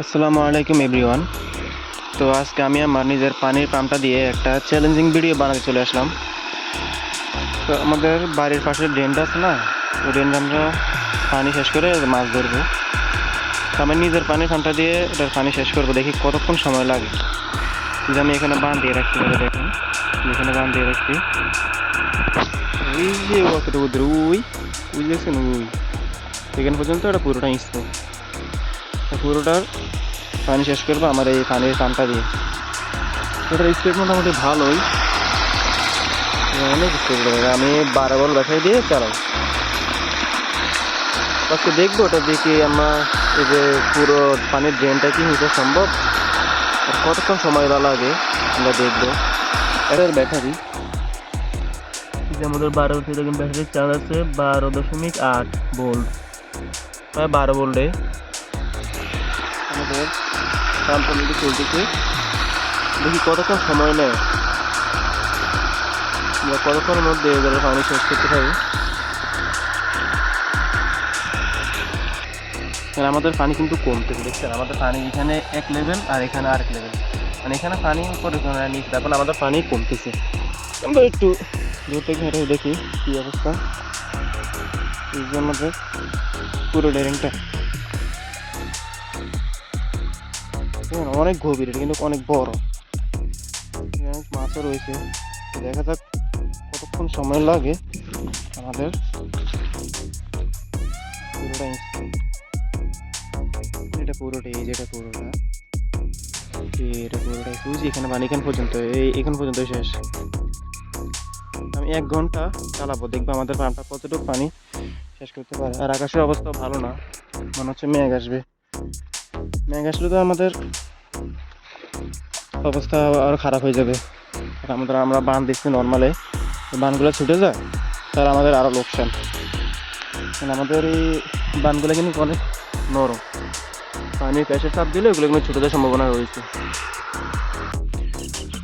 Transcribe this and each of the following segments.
আসসালামু আলাইকুম এভরিওয়ান। তো আজকে আমি আমার নিজের পানির পাম্পটা দিয়ে একটা চ্যালেঞ্জিং ভিডিও বানাতে চলে আসলাম। তো আমাদের বাড়ির পাশে ড্রেনটা আছে না ওই ড্রেনটা আমরা পানি শেষ করে মাছ ধরবো। তো আমি নিজের পানির পাম্পটা দিয়ে এটার পানি শেষ করব, দেখি কতক্ষণ সময় লাগে। যে আমি এখানে বান দিয়ে রাখছি দেখুন এখানে বান দিয়ে রাখছি। ওই যে ওই ওই দেখছেন ওই এখান পর্যন্ত এটা পুরোটা ইস্তো তো পুরোটার পানি শেষ করব, আমার এই পানির পাম্পটা দিয়ে। এটার স্পিড মোটামুটি ভালোই। অনেক স্পিড আমি বারো বল বাসায় দিয়ে চালাই। আজকে দেখব ওটা দেখি আমার এই যে পুরো পানির ড্রেনটা কি হইতে সম্ভব? কতক্ষণ সময় লাগে, আমরা দেখব। এটার ব্যাটারি আমাদের বারো এরকম ব্যাটারির চার্জ আছে বারো দশমিক আট ভোল্ট প্রায় বারো ভোল্টে আমাদের কোম্পানিটি চলতেছে, দেখি কতক্ষণ সময় নেয়। আমরা কতক্ষণের মধ্যে এগুলো পানি শেষ করতে পারি কারণ আমাদের পানি কিন্তু কমতেছে, দেখছেন? আমাদের পানি এখানে এক লেভেল আর এখানে আরেক লেভেল মানে এখানে পানি উপরে নিচে। এখন আমাদের পানি কমতেছে। আমরা একটু থেকে হেঁটে দেখি কী অবস্থা। এই যে আমাদের পুরো ডেরিংটা অনেক গভীর, এটা কিন্তু অনেক বড়। মাছও রয়েছে। দেখা যাক কতক্ষণ সময় লাগে আমাদের পুরোটা এটা পুরোটা, এই যেটা পুরোটা। এটা পুরোটাই বুঝি এখানে মানে এখান পর্যন্ত, এই এখান পর্যন্ত শেষ। আমি এক ঘণ্টা চালাবো, দেখব আমাদের পাম্পটা কতটুকু পানি শেষ করতে পারে। আর আকাশের অবস্থা ভালো না, মনে হচ্ছে মেঘ আসবে। মেঘ আসলে তো আমাদের অবস্থা আরও খারাপ হয়ে যাবে। আমাদের আমরা বান দিচ্ছি নর্মালে বানগুলো ছুটে যায় তার আমাদের আরও লোকসান। কারণ আমাদের এই বানগুলো কিন্তু অনেক নরম। পানির প্যাসের চাপ দিলে ওগুলো কিন্তু ছুটে যাওয়ার সম্ভাবনা রয়েছে।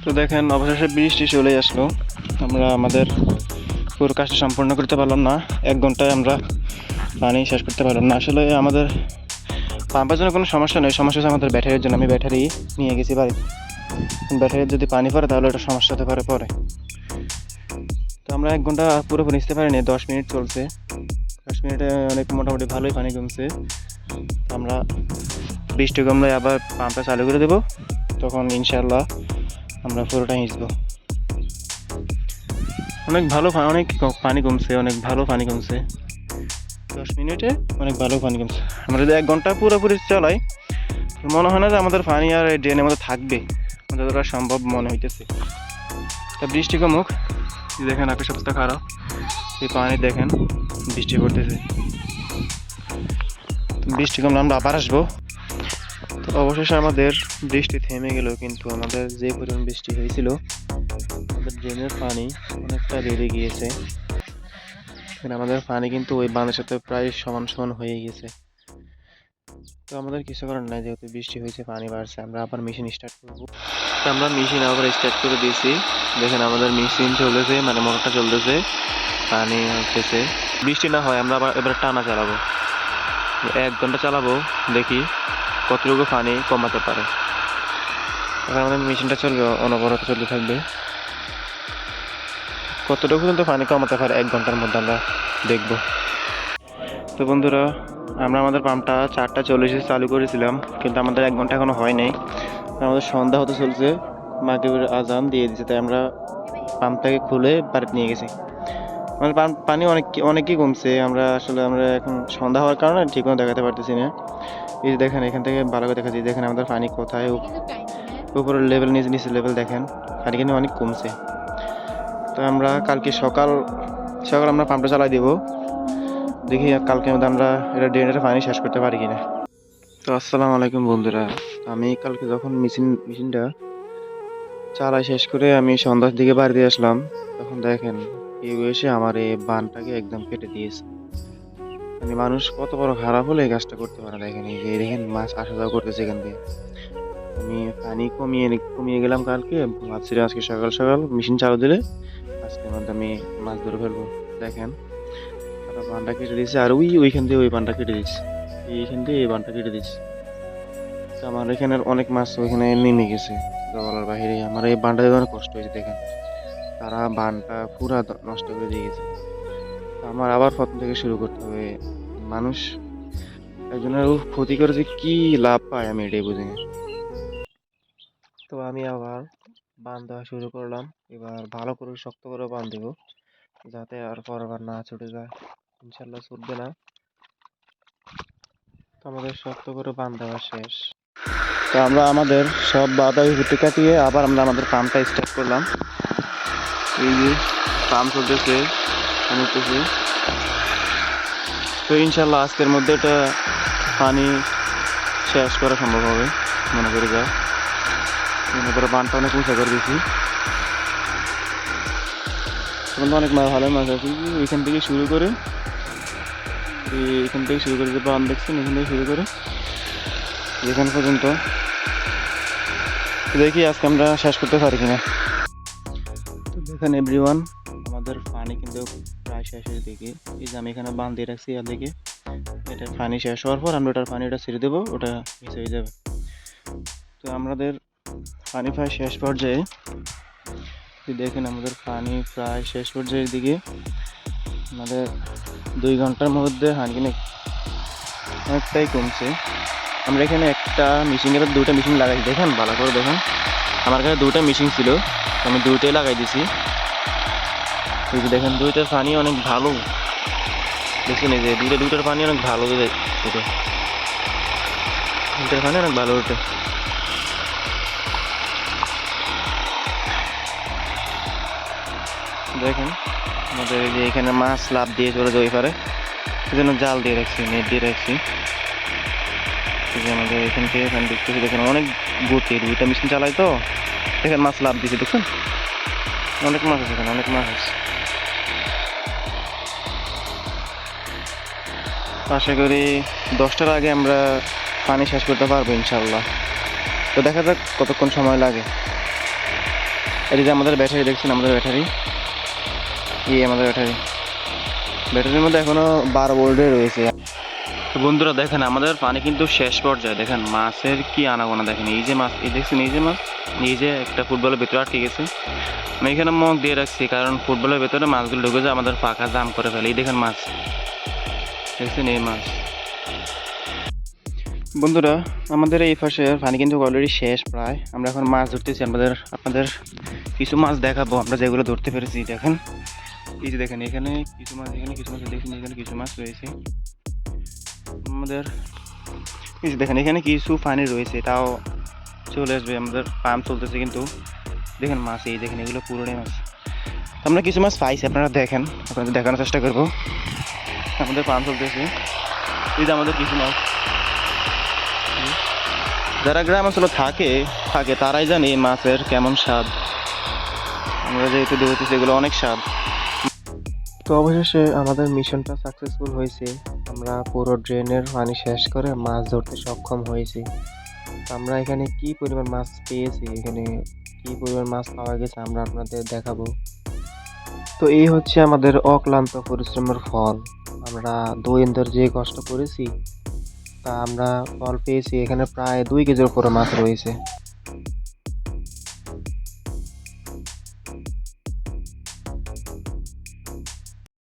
তো দেখেন, অবশেষে বৃষ্টি চলে আসলো। আমরা আমাদের পুরো কাজটা সম্পূর্ণ করতে পারলাম না। এক ঘন্টায় আমরা পানি শেষ করতে পারলাম না। আসলে আমাদের পাম্পের জন্য কোনো সমস্যা নেই। সমস্যা হচ্ছে আমাদের ব্যাটারির জন্য। আমি ব্যাটারি নিয়ে গেছি বাড়িতে। ব্যাটারির যদি পানি পড়ে, তাহলে এটা সমস্যা হতে পারে পরে। তো আমরা এক ঘণ্টা পুরোপুরি নিতে পারিনি, দশ মিনিট চলছে। দশ মিনিটে অনেক মোটামুটি ভালোই পানি কমছে আমরা বৃষ্টি কমলে আবার পাম্পটা চালু করে দেবো। তখন ইনশাল্লাহ আমরা পুরোটা হিঁচবো। অনেক ভালো অনেক পানি কমছে, অনেক ভালো পানি কমছে। দশ মিনিটে অনেক ভালো পানি কমছে। আমরা যদি এক ঘণ্টা পুরোপুরি চালাই, মনে হয় না যে আমাদের পানি আর ড্রেনের মধ্যে থাকবে। যতটা সম্ভব মনে হইতেছে। তা বৃষ্টি কমুক দেখেন আকাশ অবস্থা খারাপ। এই পানি দেখেন, বৃষ্টি পড়তেছে। বৃষ্টি কমলে আমরা আবার আসব। তো অবশেষে আমাদের বৃষ্টি থেমে গেল, কিন্তু আমাদের যে পরিমাণ বৃষ্টি হয়েছিল, আমাদের ড্রেনের পানি অনেকটা বেড়ে গিয়েছে। আমাদের পানি কিন্তু ওই বানের সাথে প্রায় সমান সমান হয়ে গেছে তো আমাদের কিছু করার নাই, যেহেতু বৃষ্টি হয়েছে, পানি বাড়ছে, আমরা আবার মেশিন স্টার্ট করব। আমরা মেশিন আবার স্টার্ট করে দিয়েছি। দেখেন আমাদের মেশিন চলেছে মানে মোটরটা চলতেছে, পানি হচ্ছে বৃষ্টি না হয়, আমরা আবার এবার টানা চালাবো। এক ঘণ্টা চালাবো, দেখি কতটুকু পানি কমাতে পারে। এখন আমাদের মেশিনটা চলবে, অনবরত চলতে থাকবে। কতটুকু পর্যন্ত পানি কমাতে পারে, এক ঘণ্টার মধ্যে আমরা দেখব। তো বন্ধুরা, আমরা আমাদের পাম্পটা চারটা চল্লিশে চালু করেছিলাম, কিন্তু আমাদের এক ঘণ্টা এখনও হয় নাই। আমাদের সন্ধ্যা হতে চলছে, মাগরিবের আজান দিয়ে দিচ্ছে তাই আমরা পাম্পটাকে খুলে বাড়িতে নিয়ে গেছি। পাম্প পানি অনেক, অনেকই কমছে, আমরা আসলে, আমরা এখন সন্ধ্যা হওয়ার কারণে ঠিকমতো দেখাতে পারতেছি না। এই যে দেখেন, এখান থেকে ভালো করে দেখা যায় দেখেন আমাদের পানি কোথায়, উপ- উপরের লেভেল নিচে নিচে লেভেল দেখেন, পানি কিন্তু অনেক কমছে। তো আমরা কালকে সকাল সকাল আমরা পাম্পটা চালাই দিব। দেখি কালকে মধ্যে আমরা এটা ড্রেনের পানি শেষ করতে পারি কিনা। তো আসসালামু আলাইকুম বন্ধুরা। আমি কালকে যখন মেশিন মেশিনটা চালাই শেষ করে আমি সন্ধ্যার দিকে বাড়িতে আসলাম, তখন দেখেন কেউ এসে আমার এই বানটাকে একদম কেটে দিয়েছে। মানে মানুষ কত বড় খারাপ হলে এই কাজটা করতে পারে দেখেন এই যে, দেখেন মাছ আসা যাওয়া করতেছে এখান থেকে আমি পানি কমিয়ে কমিয়ে গেলাম কালকে, ভাবছিলাম আজকে সকাল সকাল মেশিন চালু দিলে আজকের মধ্যে আমি মাছ ধরে ফেলব। দেখেন বানটা কেটে দিয়েছে, আর ওই ওইখান দিয়ে ওই বানটা কেটে দিচ্ছে এইখান দিয়ে এই বানটা কেটে দিচ্ছে তো আমার এখানের অনেক মাছ ওইখানে নেমে গেছে। বলার বাহিরে আমার এই বানটা অনেক কষ্ট হয়েছে, দেখেন। তারা বানটা পুরা নষ্ট করে দিয়ে গেছে। আমার আবার প্রথম থেকে শুরু করতে হবে। মানুষ একজনের ক্ষতি করে যে কি লাভ পায় আমি এটাই বুঝি তো আমি আবার বান দেওয়া শুরু করলাম। এবার ভালো করে শক্ত করে বান দেব যাতে আর পরবার না ছুটে যায়। ইনশাল্লাহ ছুটবে না। তো আমাদের শক্ত করে বান দেওয়া শেষ। তো আমরা আমাদের সব বাধা বিপত্তি কাটিয়ে আবার আমরা আমাদের পাম্পটা স্টার্ট করলাম। এই যে পাম্প চলতেছে উঠতেছে। তো ইনশাল্লাহ আজকের মধ্যে এটা পানি শেষ করা সম্ভব হবে, মনে করে যা। মনে করে বানটা অনেক উঁচা করে দিয়েছি। অনেক ভালো মাছ আছে এখান থেকে শুরু করে এখান থেকে শুরু করে যে বান দেখছেন এখান থেকে শুরু করে এখান পর্যন্ত। দেখি আজকে আমরা শেষ করতে পারি কিনা। তো দেখেন এভরিওয়ান আমাদের পানি কিন্তু প্রায় শেষের দিকে এই যে আমি এখানে বান দিয়ে রাখছি আর দিকে এটা পানি শেষ হওয়ার পর আমরা ওটার পানিটা ছেড়ে দেবো, ওটা মিস হয়ে যাবে। তো আমাদের পানি প্রায় শেষ পর্যায়ে। দেখেন আমাদের পানি প্রায় শেষ পর্যায়ের দিকে আমাদের দুই ঘণ্টার মধ্যে হানকিনে অনেকটাই কমছে। আমরা এখানে একটা মেশিন এবার দুটো মেশিন লাগাই দেখেন, ভালো করে দেখেন। আমার কাছে দুটো মেশিন ছিল আমি দুইটাই লাগাই দিছি। দেখেন, দুইটার পানি অনেক ভালো। দেখছেন এই যে, দুইটা দুইটার পানি অনেক ভালো দুটো দুইটার পানি অনেক ভালো ওঠে দেখেন আমাদের যে এখানে মাছ লাভ দিয়ে চলে যায় পারে সেজন্য জাল দিয়ে রাখছি, নেট দিয়ে রাখছি। আমাদের এখান থেকে এখানে দেখতেছি দেখেন অনেক গতি, দুইটা মেশিন চালাই তো। দেখেন মাছ লাভ দিয়েছে দেখুন অনেক মাছ আছে এখানে, অনেক মাছ আছে। আশা করি দশটার আগে আমরা পানি শেষ করতে পারব ইনশাল্লাহ তো দেখা যাক কতক্ষণ সময় লাগে। এই যে আমাদের ব্যাটারি, দেখছেন আমাদের ব্যাটারি? এই আমাদের ব্যাটারি ব্যাটারির মধ্যে এখনও বারো ভোল্টে রয়েছে। বন্ধুরা দেখেন, আমাদের পানি কিন্তু শেষ পর্যায়ে। দেখেন, মাছের কি আনাগোনা দেখেন। এই যে মাছ, এই দেখছেন, এই যে মাছ, এই যে একটা ফুটবলের ভেতরে আটকে গেছে। আমি এখানে মগ দিয়ে রাখছি, কারণ ফুটবলের ভেতরে মাছগুলো ঢুকে যায়, আমাদের পাখা জাম করে ফেলে। এই দেখেন মাছ। দেখছেন এই মাছ। বন্ধুরা, আমাদের এই পাশে পানি কিন্তু অলরেডি শেষ প্রায়। আমরা এখন মাছ ধরতেছি, আমাদের, আপনাদের কিছু মাছ দেখাবো। আমরা যেগুলো ধরতে পেরেছি, দেখেন। এই যে দেখেন, এখানে কিছু মাছ, এখানে কিছু মাছ, দেখেন এখানে কিছু মাছ রয়েছে। আমাদের, এই যে দেখেন, এখানে কিছু পানি রয়েছে, তাও চলে আসবে, আমাদের পাম্প চলতেছে কিন্তু। দেখেন মাছ, এই দেখেন, এগুলো পুরোটাই মাছ। আমরা কিছু মাছ পাইছি, আপনারা দেখেন, আপনাদের দেখানোর চেষ্টা করব। আমাদের পাম্প চলতেছে। এই যে আমাদের কিছু মাছ। যারা গ্রাম অঞ্চলে থাকে থাকে, তারাই জানে মাছের কেমন স্বাদ। আমরা যেহেতু দেখতেছি এগুলো অনেক স্বাদ। তো অবশেষে আমাদের মিশনটা সাকসেসফুল হয়েছে। আমরা পুরো ড্রেনের পানি শেষ করে মাছ ধরতে সক্ষম হয়েছি। আমরা এখানে কি পরিমাণ মাছ পেয়েছি? এখানে কি পরিমাণ মাছ পাওয়া গেছে আমরা আপনাদের দেখাবো। তো এই হচ্ছে আমাদের অক্লান্ত পরিশ্রমের ফল। আমরা দুই দিন যে কষ্ট করেছি, তা আমরা ফল পেয়েছি। এখানে প্রায় দুই কেজির উপরে মাছ রয়েছে।